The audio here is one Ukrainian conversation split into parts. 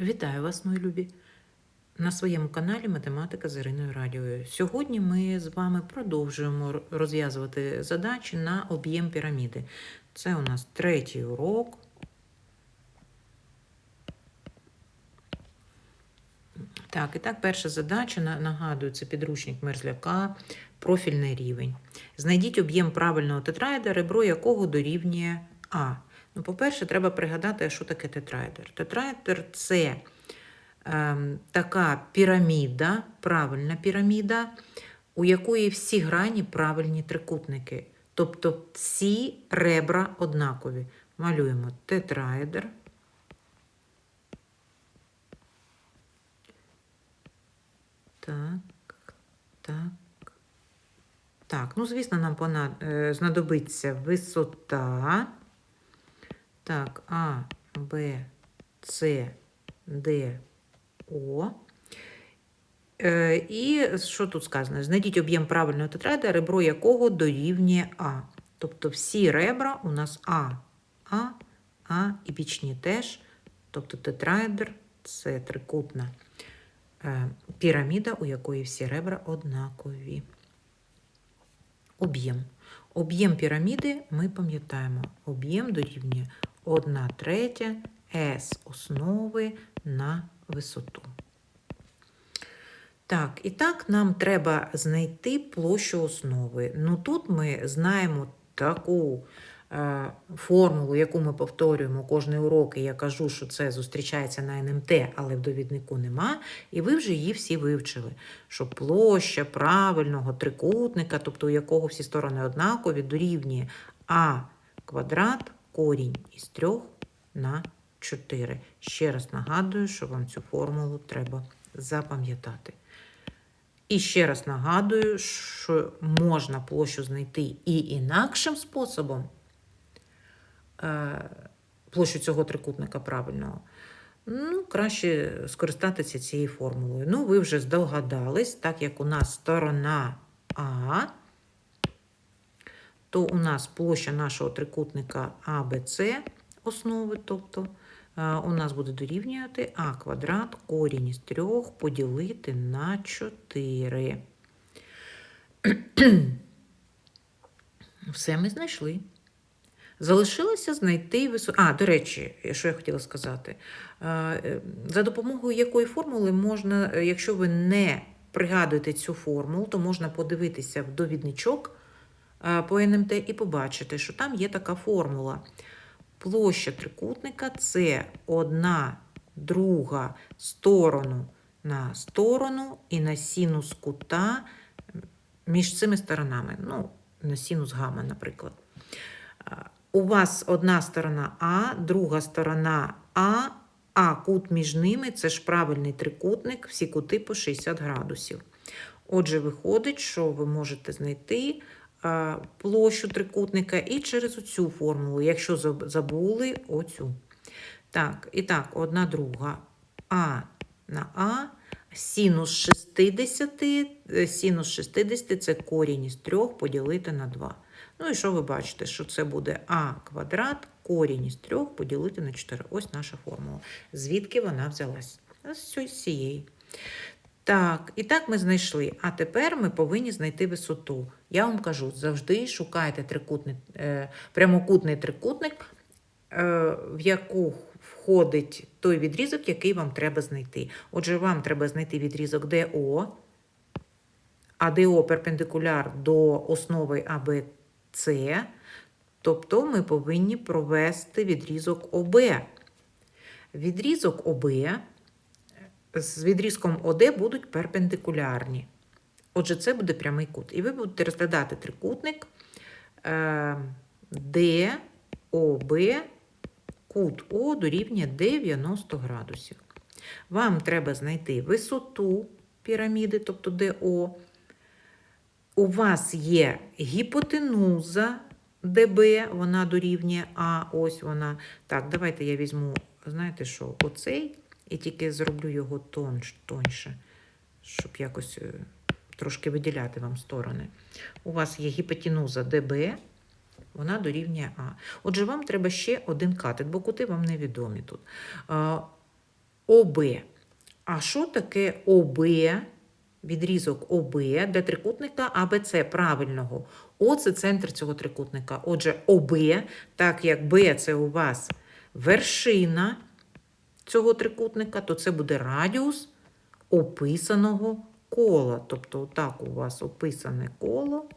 Вітаю вас, мої любі! На своєму каналі Математика з Іриною Радіою. Сьогодні ми з вами продовжуємо розв'язувати задачі на об'єм піраміди. Це у нас третій урок. Так, і так, перша задача, на- нагадую, це підручник Мерзляка, профільний рівень. Знайдіть об'єм правильного тетраїда, ребро якого дорівнює А. Ну, по-перше, треба пригадати, що таке тетраедр. Тетраедр – це ем, така піраміда, правильна піраміда, у якої всі грані правильні трикутники. Тобто всі ребра однакові. Малюємо тетраедр. Так, так. Так, ну, звісно, нам пона- е, знадобиться висота. Так, А, Б, С, Д, О. Е, І що тут сказано? Знайдіть об'єм правильного тетраеда, ребро якого дорівнює А. Тобто всі ребра у нас А, А, А і бічні теж. Тобто тетраедр це трикутна е, піраміда, у якої всі ребра однакові. Об'єм. Об'єм піраміди ми пам'ятаємо. Об'єм дорівнює 1 третя С основи на висоту. Так, і так нам треба знайти площу основи. Ну тут ми знаємо таку е, формулу, яку ми повторюємо кожний урок, і я кажу, що це зустрічається на НМТ, але в довіднику нема. І ви вже її всі вивчили. Що площа правильного трикутника, тобто у якого всі сторони однакові, дорівнює А квадрат корінь із 3 на 4. Ще раз нагадую, що вам цю формулу треба запам'ятати. І ще раз нагадую, що можна площу знайти і інакшим способом, е, площу цього трикутника правильного. Ну, краще скористатися цією формулою. Ну, ви вже здогадались, так як у нас сторона А, то у нас площа нашого трикутника АБЦ основи, тобто е, у нас буде дорівнювати А квадрат корінь із 3 поділити на 4. Все ми знайшли. Залишилося знайти висоту. А, до речі, що я хотіла сказати. Е, е, За допомогою якої формули можна, якщо ви не пригадуєте цю формулу, то можна подивитися в довідничок по НМТ і побачити, що там є така формула. Площа трикутника це одна друга сторону на сторону і на синус кута між цими сторонами. Ну, на синус гамма, наприклад. У вас одна сторона А, друга сторона А, а кут між ними це ж правильний трикутник, всі кути по 60 градусів. Отже, виходить, що ви можете знайти площу трикутника і через оцю формулу, якщо забули оцю. Так, і так, одна друга А на А, синус 60, е, синус 60 це корінь із 3 поділити на 2. Ну і що ви бачите, що це буде А квадрат, корінь із 3 поділити на 4. Ось наша формула. Звідки вона взялась? З цієї. Так, і так ми знайшли. А тепер ми повинні знайти висоту. Я вам кажу, завжди шукайте трикутний, е, прямокутний трикутник, е, в яку входить той відрізок, який вам треба знайти. Отже, вам треба знайти відрізок ДО, а ДО перпендикуляр до основи АБЦ, тобто ми повинні провести відрізок ОБ. Відрізок ОБ з відрізком ОД будуть перпендикулярні. Отже, це буде прямий кут. І ви будете розглядати трикутник е, ДОБ, кут О дорівнює 90 градусів. Вам треба знайти висоту піраміди, тобто ДО. У вас є гіпотенуза ДБ, вона дорівнює А, ось вона. Так, давайте я візьму, знаєте що, оцей, і тільки зроблю його тонш, тоньше, щоб якось е, трошки виділяти вам сторони. У вас є гіпотенуза ДБ, вона дорівнює А. Отже, вам треба ще один катет, бо кути вам невідомі тут. ОБ. А що таке ОБ? Відрізок ОБ для трикутника АБЦ правильного. О це центр цього трикутника. Отже, ОБ, так як Б це у вас вершина цього трикутника, то це буде радіус описаного кола. Тобто, отак у вас описане коло,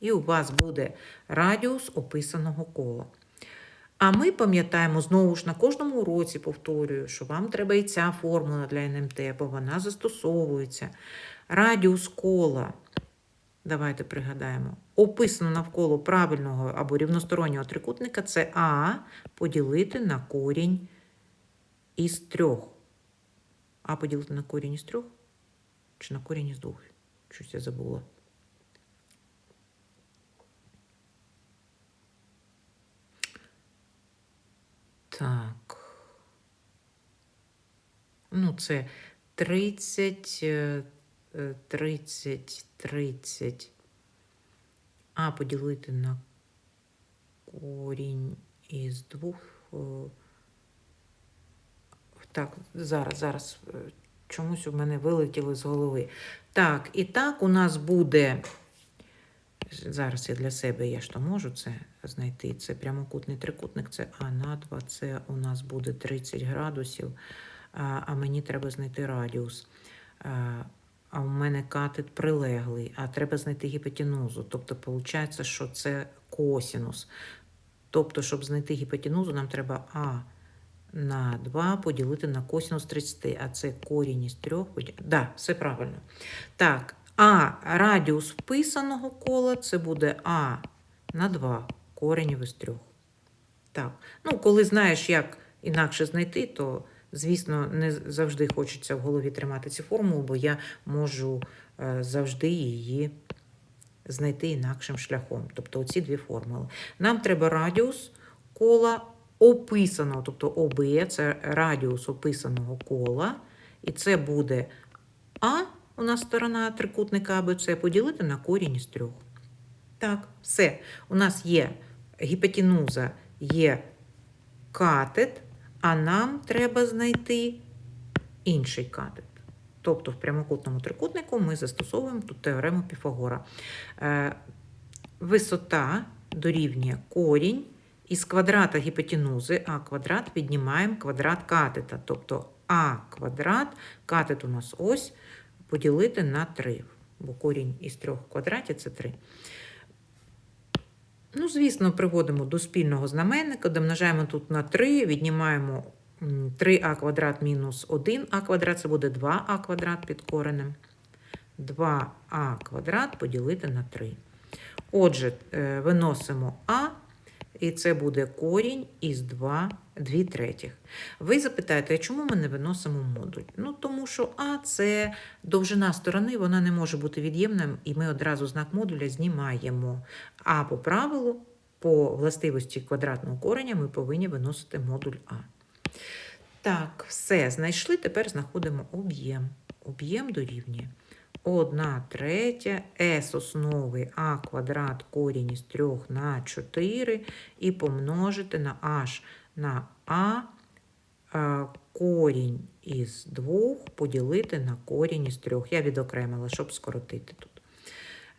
і у вас буде радіус описаного кола. А ми пам'ятаємо знову ж на кожному уроці повторюю, що вам треба і ця формула для НМТ, бо вона застосовується. Радіус кола, давайте пригадаємо, описано навколо правильного або рівностороннього трикутника це А поділити на корінь із трьох. А поділити на корінь із трьох? Чи на корінь із двох? Щось я забула. Так. Ну, це 30, е, е, 30, 30. А поділити на корінь із двох. е, Так, зараз, зараз. Чомусь у мене вилетіло з голови. Так, і так у нас буде. Зараз я для себе я ж то можу це знайти. Це прямокутний трикутник, це А на 2, це у нас буде 30 градусів, а, а мені треба знайти радіус. А, а у мене катет прилеглий, а треба знайти гіпотенузу. Тобто, виходить, що це косінус. Тобто, щоб знайти гіпотенузу, нам треба А на 2 поділити на косінус 30, а це корінь із 3. Так, да, все правильно. Так, а радіус вписаного кола це буде А на 2 коренів із 3. Так. Ну, коли знаєш, як інакше знайти, то, звісно, не завжди хочеться в голові тримати цю формулу, бо я можу е, завжди її знайти інакшим шляхом. Тобто оці дві формули. Нам треба радіус кола описаного, тобто ОБ це радіус описаного кола, і це буде А, у нас сторона трикутника АБЦ, поділити на корінь із трьох. Так, все. У нас є гіпотенуза, є катет, а нам треба знайти інший катет. Тобто в прямокутному трикутнику ми застосовуємо тут теорему Піфагора. Е, Висота дорівнює корінь із квадрата гіпотенузи а квадрат віднімаємо квадрат катета. Тобто а квадрат, катет у нас ось, поділити на 3. Бо корінь із трьох в квадраті це 3. Ну, звісно, приводимо до спільного знаменника, домножаємо тут на 3, віднімаємо 3а квадрат мінус 1а квадрат, це буде 2а квадрат під коренем. 2а квадрат поділити на 3. Отже, е, виносимо а, і це буде корінь із 2, 2 третіх. Ви запитаєте, чому ми не виносимо модуль? Ну, тому що А це довжина сторони, вона не може бути від'ємним, і ми одразу знак модуля знімаємо. А по правилу, по властивості квадратного кореня, ми повинні виносити модуль А. Так, все, знайшли, тепер знаходимо об'єм. Об'єм дорівнює 1 третя с основи а квадрат корінь із 3 на 4 і помножити на h на а е, корінь із 2 поділити на корінь із 3. Я відокремила, щоб скоротити тут.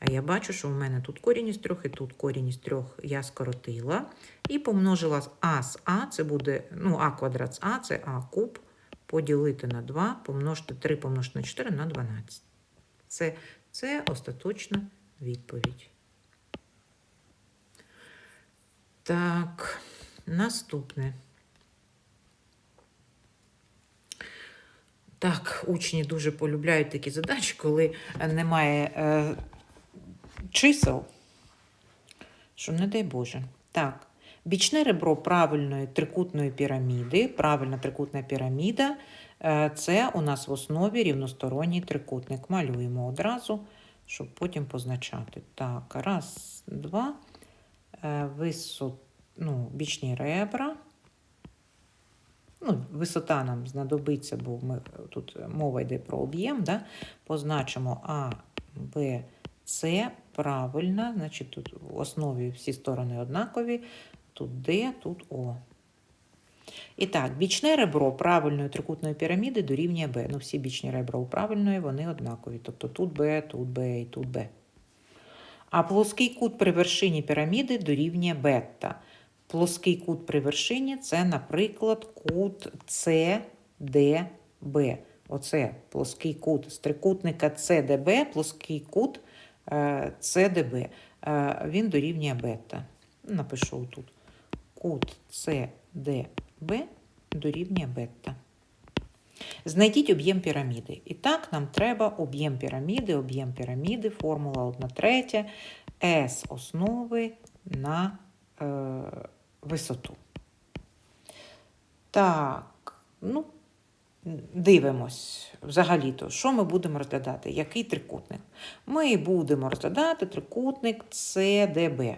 Я бачу, що у мене тут корінь із 3 і тут корінь із 3 я скоротила. І помножила а з а, це буде, ну, а квадрат з а, це а куб, поділити на 2, помножити 3 помножити на 4 на 12. Це, це остаточна відповідь. Так, наступне. Так, учні дуже полюбляють такі задачі, коли немає е, чисел, що не дай Боже. Так, бічне ребро правильної трикутної піраміди, правильна трикутна піраміда е, це у нас в основі рівносторонній трикутник. Малюємо одразу, щоб потім позначати. Так, раз, два, е, висот, ну, бічні ребра. Ну, висота нам знадобиться, бо ми, тут мова йде про об'єм. Да? Позначимо А, Б, С правильно. Значить, тут в основі всі сторони однакові. Тут Д, тут О. І так, бічне ребро правильної трикутної піраміди дорівнює Б. Ну, всі бічні ребра у правильної, вони однакові. Тобто тут Б, тут Б і тут Б. А плоский кут при вершині піраміди дорівнює бета. Плоский кут при вершині це, наприклад, кут CDB. Оце плоский кут з трикутника CDB, плоский кут е, CDB. Е, Він дорівнює бета. Напишу тут. Кут CDB дорівнює бета. Знайдіть об'єм піраміди. І так, нам треба об'єм піраміди, об'єм піраміди, формула 1 третя, S основи на е, висоту. Так, ну, дивимось взагалі-то, що ми будемо розглядати? Який трикутник? Ми будемо розглядати трикутник CDB,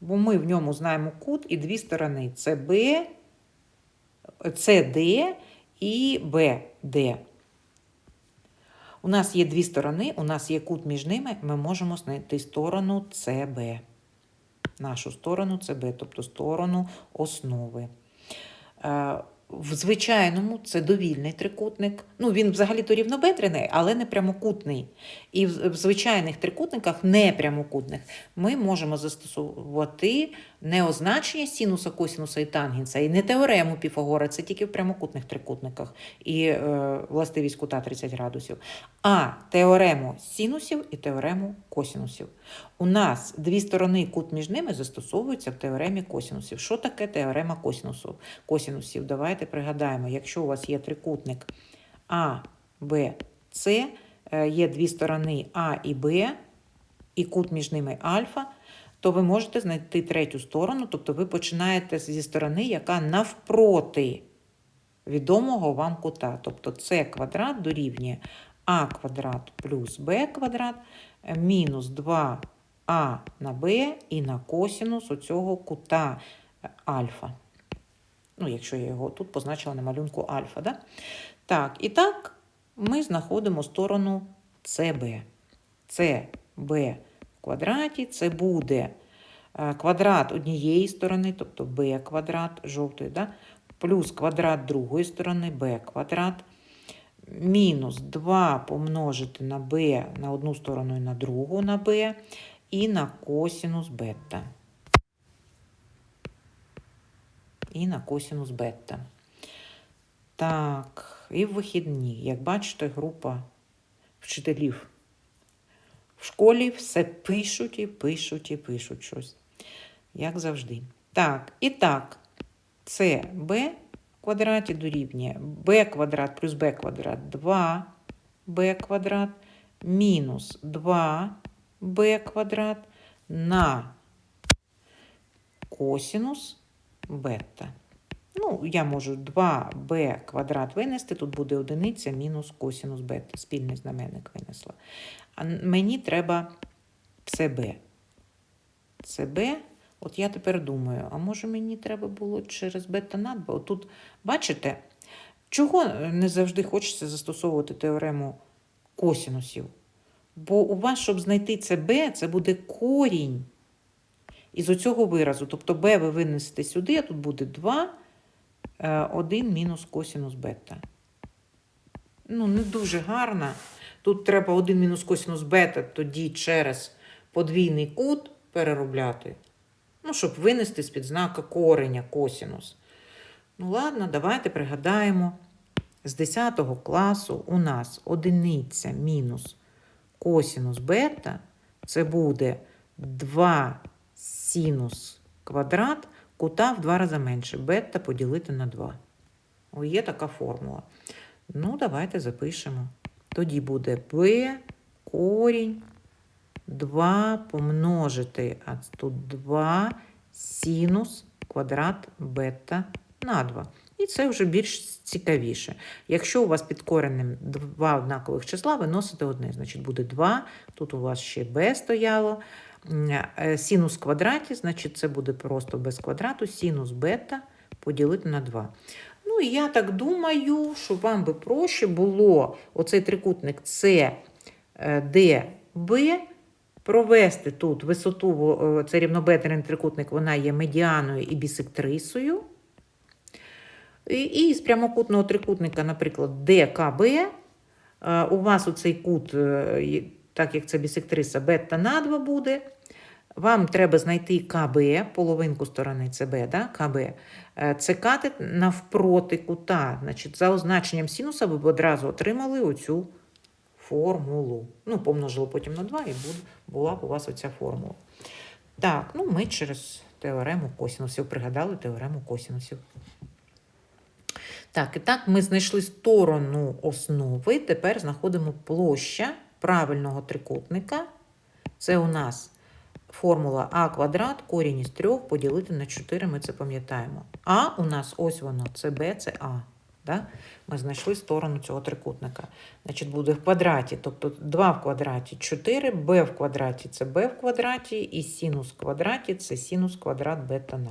бо ми в ньому знаємо кут і дві сторони CB, CD і BD. У нас є дві сторони, у нас є кут між ними, ми можемо знайти сторону CB. Нашу сторону CB, тобто сторону основи. Е, В звичайному це довільний трикутник. Ну, він взагалі-то рівнобедрений, але не прямокутний. І в звичайних трикутниках, не прямокутних, ми можемо застосовувати не означення синуса, косинуса і тангенса, і не теорему Піфагора, це тільки в прямокутних трикутниках і е, властивість кута 30 градусів, а теорему синусів і теорему косинусів. У нас дві сторони, кут між ними застосовуються в теоремі косинусів. Що таке теорема косинусів? косинусів? Давайте пригадаємо, якщо у вас є трикутник А, Б, С, е, є дві сторони А і Б, і кут між ними альфа, то ви можете знайти третю сторону, тобто ви починаєте зі сторони, яка навпроти відомого вам кута. Тобто С квадрат дорівнює А квадрат плюс Б квадрат е, мінус 2а на Б і на косінус оцього кута е, альфа. Ну, якщо я його тут позначила на малюнку альфа. Да? Так, і так ми знаходимо сторону. CB в квадраті це буде е, квадрат однієї сторони, тобто b квадрат жовтої, да? плюс квадрат другої сторони b квадрат, мінус 2 помножити на b на одну сторону і на другу на b, і на косінус бета. І на косінус бета. Так, і в вихідні, як бачите, група вчителів в школі все пишуть і пишуть і пишуть щось. Як завжди. Так, і так, це b в квадраті дорівнює b квадрат плюс b квадрат 2b квадрат мінус 2b квадрат на косінус бета. Ну, я можу 2b квадрат винести, тут буде одиниця мінус косінус бета. Спільний знаменник винесла. А мені треба CB. CB, от я тепер думаю, а може мені треба було через бета надба? Отут, бачите, чого не завжди хочеться застосовувати теорему косінусів? Бо у вас, щоб знайти CB, це буде корінь із оцього виразу. Тобто b ви винесете сюди, а тут буде 2, 1 мінус косінус бета. Ну, не дуже гарно. Тут треба 1 мінус косінус бета тоді через подвійний кут переробляти. Ну, щоб винести з-під знака кореня косінус. Ну, ладно, давайте пригадаємо. З 10 класу у нас одиниця мінус косінус бета. Це буде 2 синус квадрат, кута в два рази менше. Бета поділити на 2. О, є така формула. Ну, давайте запишемо. Тоді буде b корінь 2 помножити, а тут 2 синус квадрат бета на 2. І це вже більш цікавіше. Якщо у вас під коренем два однакових числа, ви носите одне, значить буде 2, тут у вас ще b стояло. Е, Синус квадраті, значить це буде просто без квадрату, синус бета поділити на 2. Ну, і я так думаю, що вам би проще було оцей трикутник Д, Б, провести тут висоту, е, це рівнобедрений трикутник, вона є медіаною і бісектрисою. І, і з прямокутного трикутника, наприклад, ДКБ, е, у вас оцей кут, е, так як це бісектриса бета на 2 буде, вам треба знайти КБ, половинку сторони ЦБ, да? КБ. Е, катет навпроти кута. Значить, за означенням синуса ви б одразу отримали оцю формулу. Ну, помножили потім на 2 і була б у вас оця формула. Так, ну ми через теорему косінусів пригадали теорему косінусів. Так, і так ми знайшли сторону основи. Тепер знаходимо площа правильного трикутника. Це у нас формула а квадрат, корінь із 3 поділити на 4, ми це пам'ятаємо. А у нас ось воно, це Б, це А. Да? Ми знайшли сторону цього трикутника. Значить, буде в квадраті, тобто 2 в квадраті 4, b в квадраті це b в квадраті, і синус в квадраті це синус квадрат бета на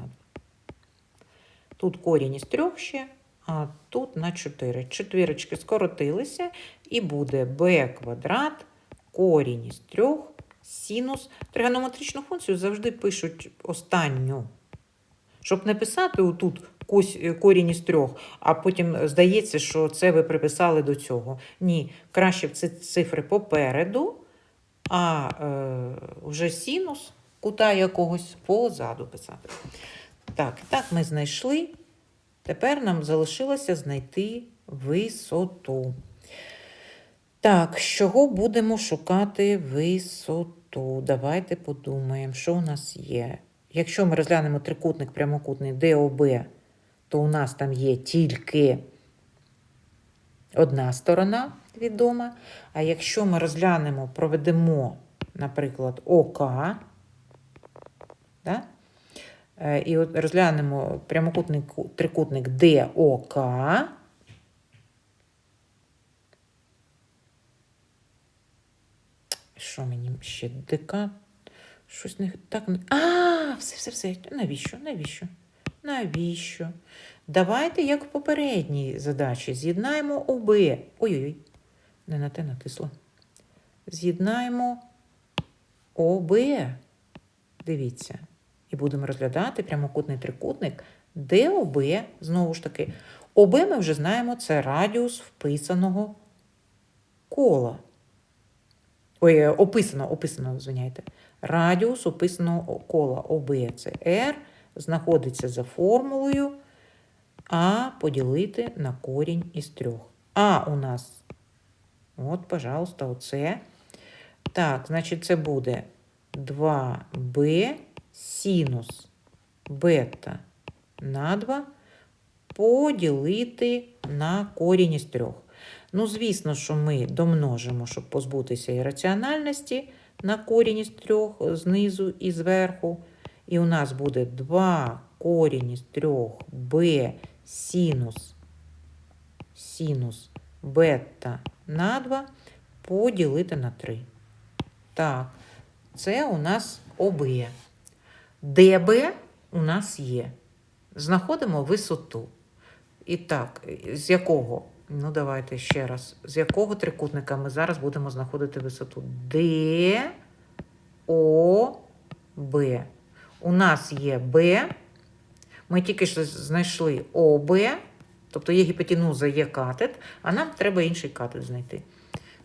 Тут корінь із 3 ще, а тут на 4. Четвірочки скоротилися, і буде b квадрат, корінь із 3, синус. Тригонометричну функцію завжди пишуть останню. Щоб не писати отут корінь із трьох, а потім здається, що це ви приписали до цього. Ні, краще ці цифри попереду, а е, вже синус кута якогось позаду писати. Так, так ми знайшли. Тепер нам залишилося знайти висоту. Так, з чого будемо шукати висоту? Давайте подумаємо, що у нас є. Якщо ми розглянемо трикутник прямокутний ДОБ, то у нас там є тільки одна сторона відома. А якщо ми розглянемо, проведемо, наприклад, ОК, да? е, і розглянемо прямокутний трикутник ДОК, що мені ще ДК? Щось не так. А, все, все, все. Навіщо? Навіщо? Навіщо? Давайте, як в попередній задачі, з'єднаємо ОБ. Ой-ой-ой, не на те натисла. З'єднаємо ОБ. Дивіться. І будемо розглядати прямокутний трикутник, де ОБ, знову ж таки, ОБ ми вже знаємо, це радіус вписаного кола. Ой, е, описано, описано, звиняйте. Радіус описаного кола ОБ це знаходиться за формулою А поділити на корінь із трьох. А у нас, от, пожалуйста, оце. Так, значить, це буде 2b синус бета на 2 поділити на корінь із трьох. Ну, звісно, що ми домножимо, щоб позбутися ірраціональності на корінь із трьох знизу і зверху. І у нас буде 2 корінь із 3 b синус, синус бета на 2 поділити на 3. Так, це у нас ОБ. ДБ у нас є. Знаходимо висоту. І так, з якого? Ну, давайте ще раз. З якого трикутника ми зараз будемо знаходити висоту? Д, О, Б. У нас є Б. Ми тільки що знайшли ОБ, тобто є гіпотенуза, є катет, а нам треба інший катет знайти.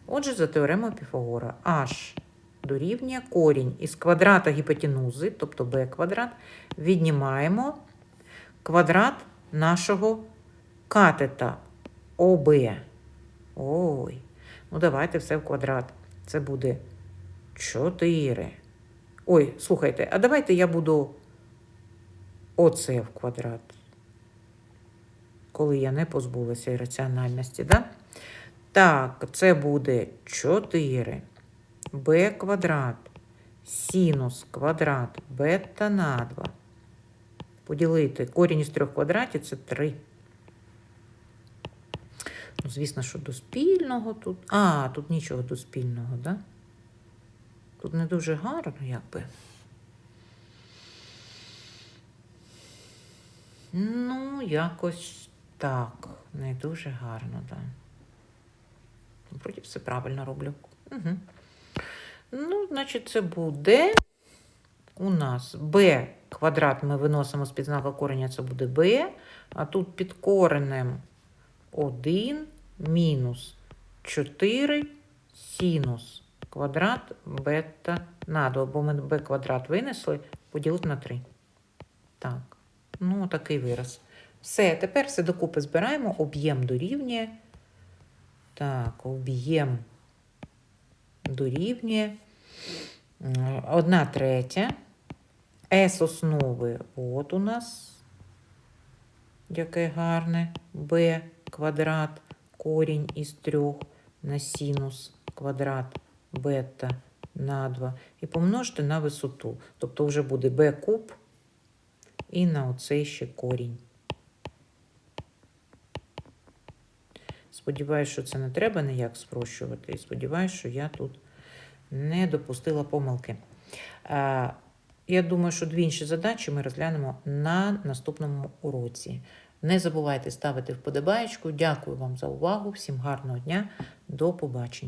Отже, за теоремою Піфагора, H дорівнює корінь із квадрата гіпотенузи, тобто b квадрат, віднімаємо квадрат нашого катета ОБ. Ой, ну давайте все в квадрат. Це буде 4. Ой, слухайте, а давайте я буду оце в квадрат. Коли я не позбулася ірраціональності, да? Так, це буде 4 b квадрат синус квадрат бета на 2. Поділити корінь із трьох квадратів це 3. Ну, звісно, що до спільного тут. А, тут нічого до спільного, да? Тут не дуже гарно, якби. Ну, якось так. Не дуже гарно, так. Да. Вроді все правильно роблю. Угу. Ну, значить, це буде у нас b квадрат ми виносимо з-під знака кореня, це буде b, а тут під коренем 1 мінус 4 синус квадрат бета на 2, бо ми b квадрат винесли, поділити на 3. Так, ну такий вираз. Все, тепер все докупи збираємо, об'єм дорівнює. Так, об'єм дорівнює. Одна третя. С основи от у нас. Яке гарне. Б квадрат, корінь із трьох на синус квадрат бета на 2. І помножте на висоту. Тобто вже буде b куб і на оцей ще корінь. Сподіваюсь, що це не треба ніяк спрощувати. І сподіваюсь, що я тут не допустила помилки. Я думаю, що дві інші задачі ми розглянемо на наступному уроці. Не забувайте ставити вподобаєчку. Дякую вам за увагу. Всім гарного дня. До побачення.